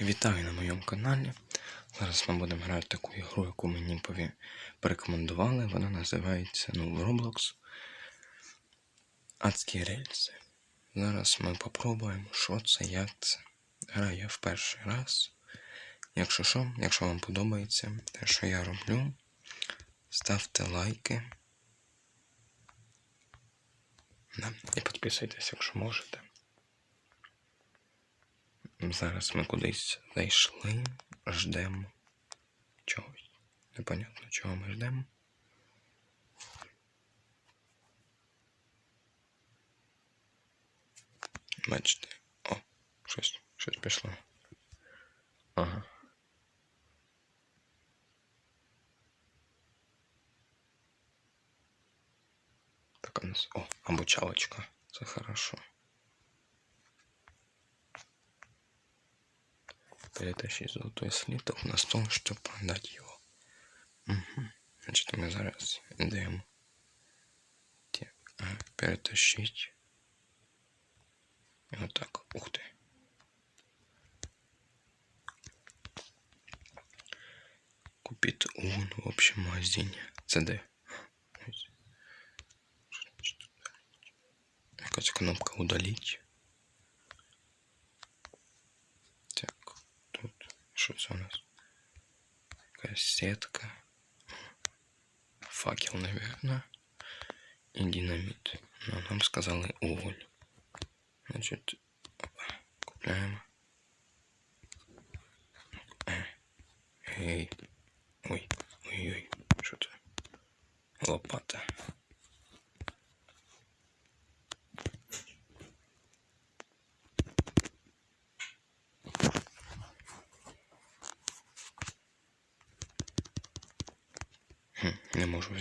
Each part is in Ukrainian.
Вітаю на моєму каналі. Зараз ми будемо грати таку ігру, яку мені порекомендували. Вона називається ну, Roblox Адські рельси. Зараз ми попробуємо, що це, як це. Граю в перший раз. Якщо що, якщо вам подобається те, що я роблю, ставте лайки. Да. І підписуйтесь, якщо можете. Зараз ми кудись зайшли, ждемо чогось. Непонятно, чого ми ждемо. Бачите. О, щось, щось пішло. Ага. Так у нас. О, обучалочка. Це хорошо. Перетащить золотой слиток на стол, щоб продати його. Угу. Значить, ми зараз йдемо. Так, а, перетащить. І отак. Ух ти. Купити угон в общем магазині. Це де? Ось. Що значить тут удалить? Якась кнопка удалить. Що це у нас? Якась сетка. Факел, наверное. І динамит. Ну, нам сказали уголь. Значить, опа,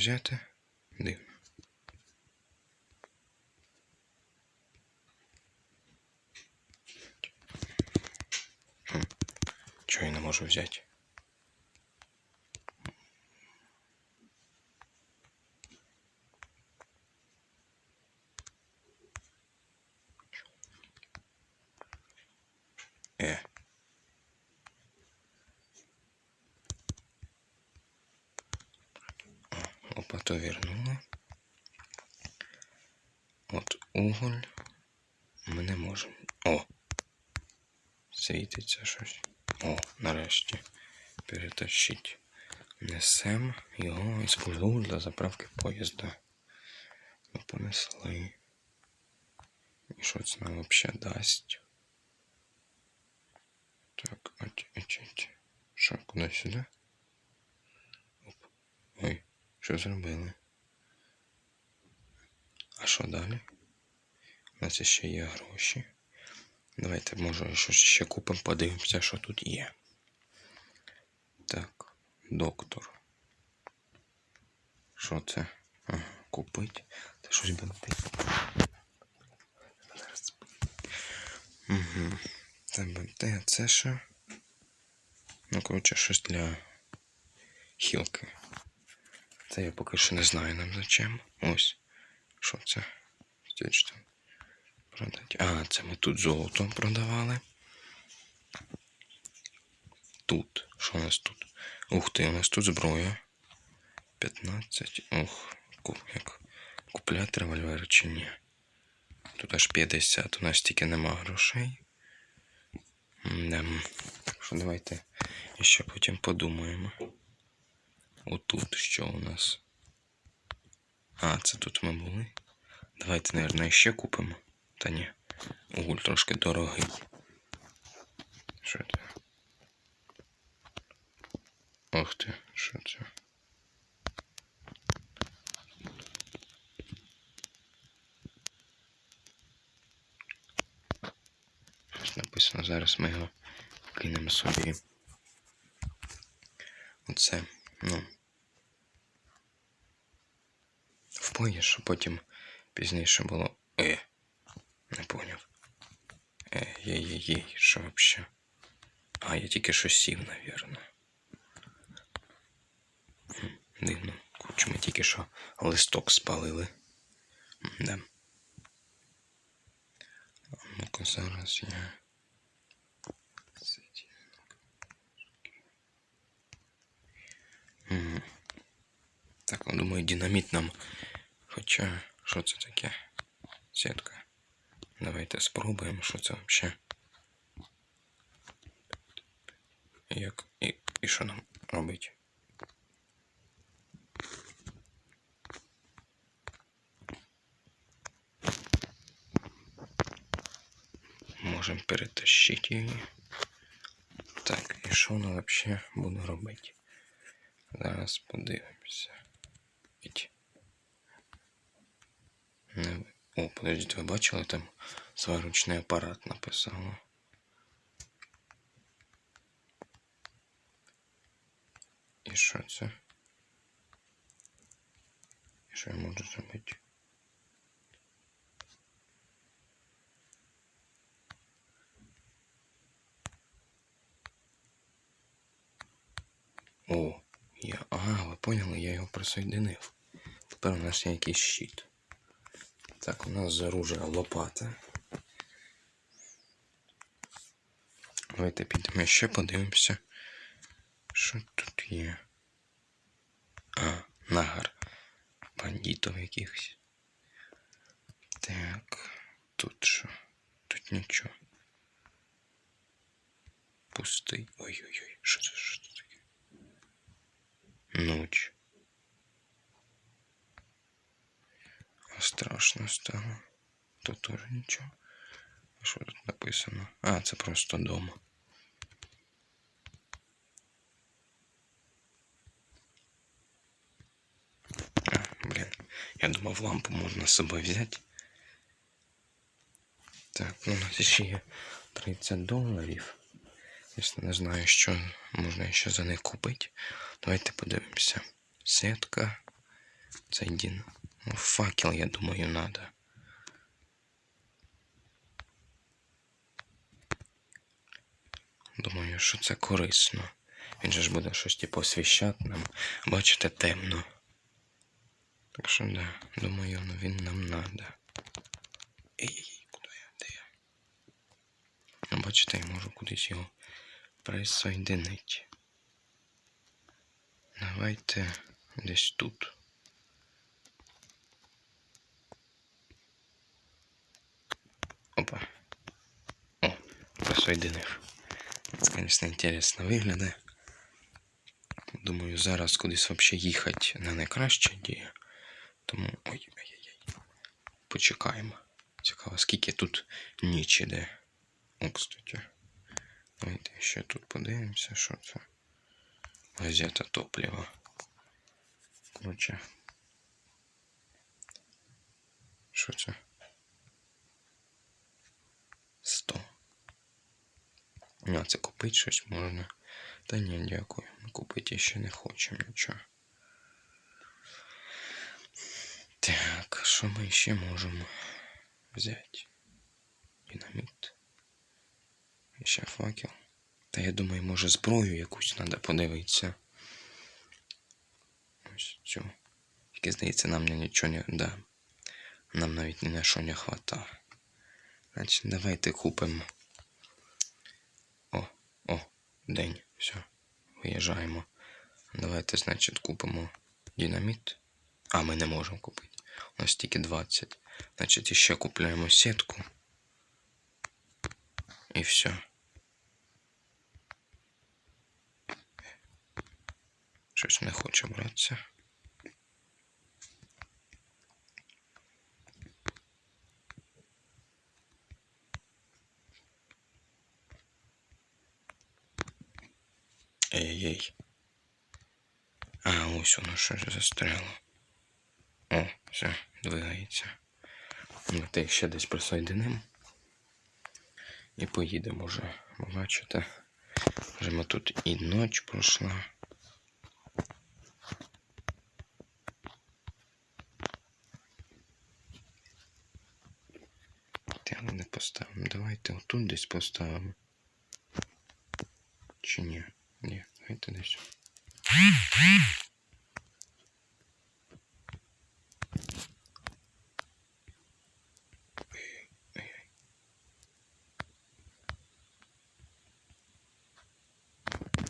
взяти. Дивно. Чого я не можу взяти? Е. Лопату вернули. От уголь ми не можемо. О! Світиться щось. О, нарешті. Перетащить. Несем його із пульгу для заправки поїзда. Ми понесли. І що це нам взагалі дасть? Так, оч, оч, оч. Що, куди сюди? Оп. Ой, що зробили? А що далі? У нас ще є гроші. Давайте, може, щось ще купимо, подивимося, що тут є. Так, доктор. Що це? Ага, купить. Це щось бенти. Угу. Це бенти, а це що? Ну, коротше, щось для хілки. Це я поки що не знаю нам зачем. Ось. Що це? Стічте. Продать. А, це ми тут золото продавали. Тут. Що у нас тут? Ух ти, у нас тут зброя. 15. Ух, як купляти револьвер чи ні? Тут аж 50, у нас тільки нема грошей. Так що давайте ще потім подумаємо. Отут що у нас? А, це тут ми були. Давайте, наверное, ще купимо. Та ні. Уголь трошки дорогий. Що це? Ох ти, що це? Щось написано, зараз ми його кинемо собі. Оце, ну. В поїзд, щоб потім пізніше було. Е. Ей-ей-ей, що вообще? А, я тільки що сів, навірно. Дивно, ну, куча ми тільки що листок спалили. Да. Ну-ка, зараз я. Угу. Так, ну думаю, динаміт нам. Хоча що це таке? сетка. Давайте спробуємо, що це взагалі. Як і, і що нам робить? Можемо перетащити її. Так, і що вона взагалі буде робити? Зараз подивимося. Іть. Не... ви- О, подождіть, ви бачили там сварочний апарат написало. І що це? І що я можу зробити? О, я. Ага, ви поняли, я його присоединив. Тепер у нас є якийсь щит. Так, у нас з лопата. Давайте підемо ще подивимося. Що тут є? А, нагар. Бандитів якихось. Так, тут що? Тут нічого. Пустий. Ой-ой-ой, що це що таке? Ночь. Страшно стало. Тут теж нічого. Що тут написано? А, це просто дома. А, блін. Я думав, лампу можна з собою взяти. Так, ну у нас ще є 30 доларів. Якщо не знаю, що можна ще за них купити. Давайте подивимося. Сетка. Це один. Факел, я думаю, надо. Думаю, що це корисно. Він же ж буде щось типу освіщати нам. Бачите, темно. Так що да, думаю, ну він нам надо. Ей, куди я? Де я? Ну, бачите, я можу кудись його присоединити. Давайте десь тут. Опа. О, присоединив. Це, звісно, інтересно виглядає. Думаю, зараз кудись взагалі їхати не найкраща ідея. Тому. Ой-ой-ой. Почекаємо. Цікаво, скільки тут ніч іде. О, кстати. Давайте ще тут подивимося, що це. Газета топлива. Коротше. Що це? 100. А, це купити щось можна. Та ні, дякую. Купити ще не хочемо нічого. Так, що ми ще можемо взяти? Динаміт. Ще факел. Та я думаю, може зброю якусь треба подивитися. Ось цю. Тільки здається, нам нічого не да. Нам навіть ні на що не хватає. Значить, давайте купимо. О, о, день. Все. Виїжджаємо. Давайте, значить, купимо динаміт. А, ми не можемо купити. У нас тільки 20. Значить, ще купляємо сітку. І все. Щось не хоче братися. Ей-ей. А, ось воно щось застряло. О, все, двигається. Давайте їх ще десь присоединимо. І поїдемо вже. Бачите? Вже ми тут і ніч пройшла. Та не поставимо. Давайте отут десь поставимо. Чи ні? Ні, давайте десь.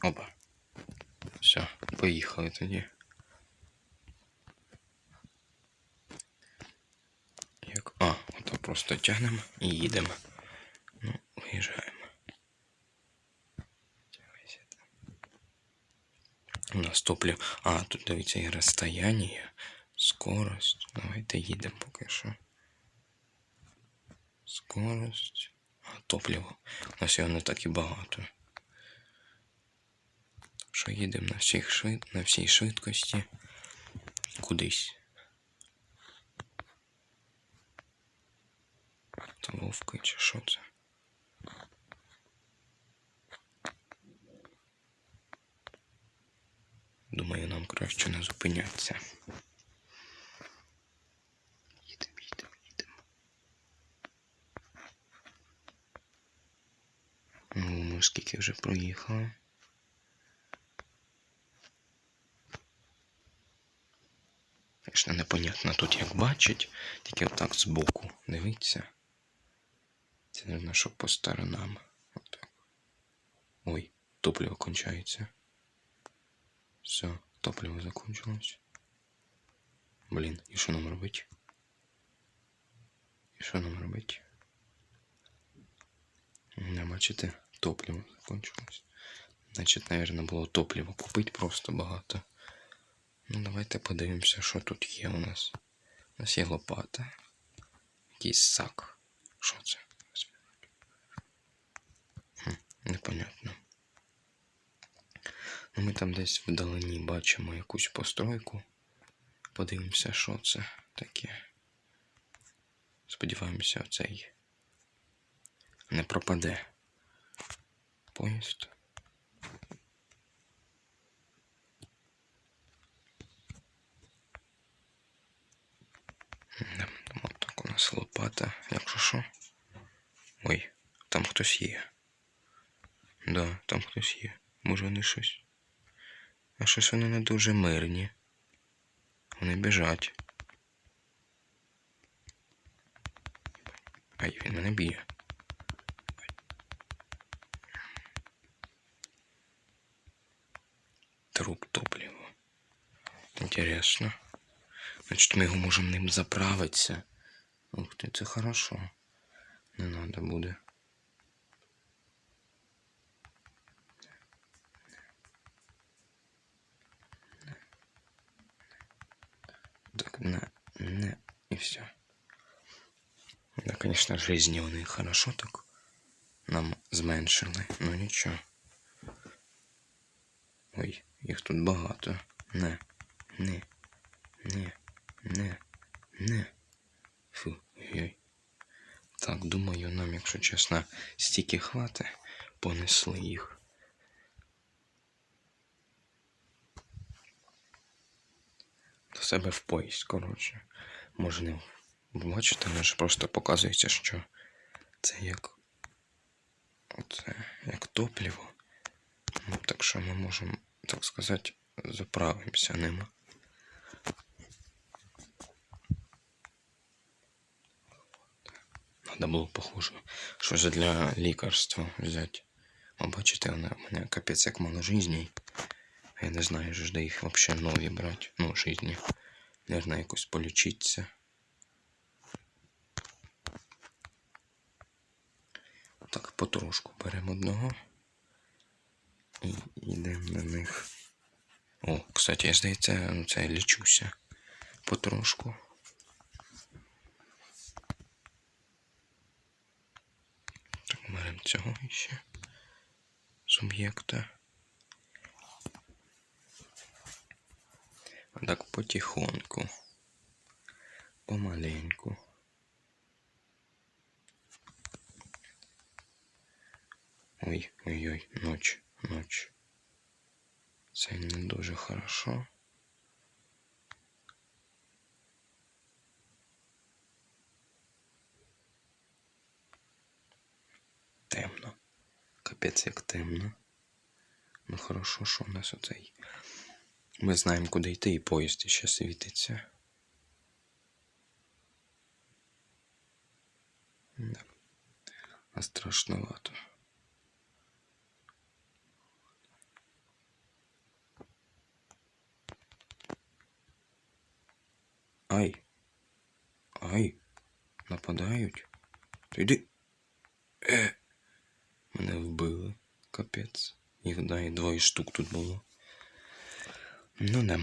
Опа. Все, поїхали. тоді. Як... А, ото просто тягнемо і їдемо. Ну, виїжджаємо. У нас топлів. А, тут дивіться і розстояння, скорость. Давайте їдемо поки що. Скорость. А, топливо. У нас його не так і багато. Що їдемо на всіх швид... на всій швидкості кудись. Це вовки чи що це? Думаю, нам краще не зупинятися. Їдемо, їдемо, їдемо. Ну, скільки вже проїхали. Звісно, непонятно тут як бачить, тільки отак збоку. Дивіться. Це не щоб по сторонам. Отак. Ой, топливо кончається. Все, топливо закончилось. Блін, і що нам робити? І що нам робити? Не бачите, топливо закончилось. Значить, наверное, було топливо купити просто багато. Ну, давайте подивимося, що тут є у нас. У нас є лопата. Якийсь сак. Що це? Непонятно. Ну, ми там десь вдалині бачимо якусь постройку. Подивимося, що це таке. Сподіваємося, цей не пропаде. Поїзд. От так у нас лопата. Якщо що. Ой, там хтось є. Да, там хтось є. Може вони щось. А щось вони не дуже мирні. Вони біжать. Ай, він мене б'є. Труп топлива. Интересно. Значит, ми його можемо ним заправитися. Ух ти, це хорошо. Не надо буде. Так, не, не, и все. Да, конечно, жизни вони хорошо так нам зменшили, ну нічого. Ой, їх тут багато. Не, не, не, не, не. Фу, ой. Так, думаю, нам, якщо чесно, стільки хвати, понесли їх. До себе в поїзд, коротше. Може. Бачите, воно ж просто показується, що це як. Оце як топливо. Ну, так що ми можемо, так сказати, заправимося ним. Надо було, похоже, щось для лікарства взяти. А бачите, вона у мене капець як мало жизней. Я не знаю, ж де їх взагалі нові брати. Ну, жизні. Наверное, якось полічитися. Так, потрошку беремо одного. І йдемо на них. О, кстати, я здається, ну це я лічуся. Потрошку. Так, беремо цього ще. Суб'єкта. Так потихоньку. Помаленьку. Ой, ой-ой, ночь, ночь. Це не дуже хорошо. Темно. Капець як темно. Ну хорошо, що у нас оцей. Ми знаємо, куди йти, і поїзд ще світиться. Да. А страшновато. Ай. Ай. Нападають. Ти йди. Е. Мене вбили. Капець. Їх да, і двоє штук тут було. Ну да.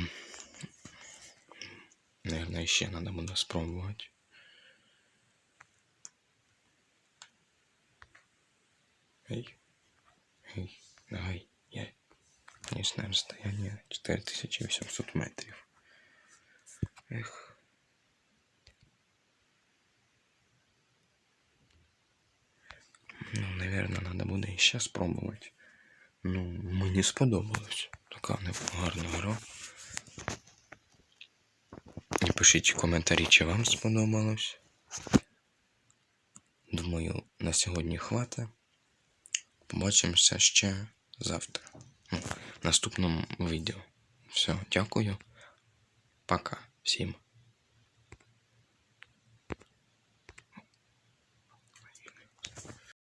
Наверное, ще треба буде спробувати. Ей. Ей. Давай. Я. Конечное расстояние 4800 метрів. Ех. Ну, наверное, буде ще спробувати. Ну, мені сподобалось. Така гарна гра. І пишіть коментарі, чи вам сподобалось. Думаю, на сьогодні хватить. Побачимося ще завтра. Ну, в наступному відео. Все, дякую. Пока всім.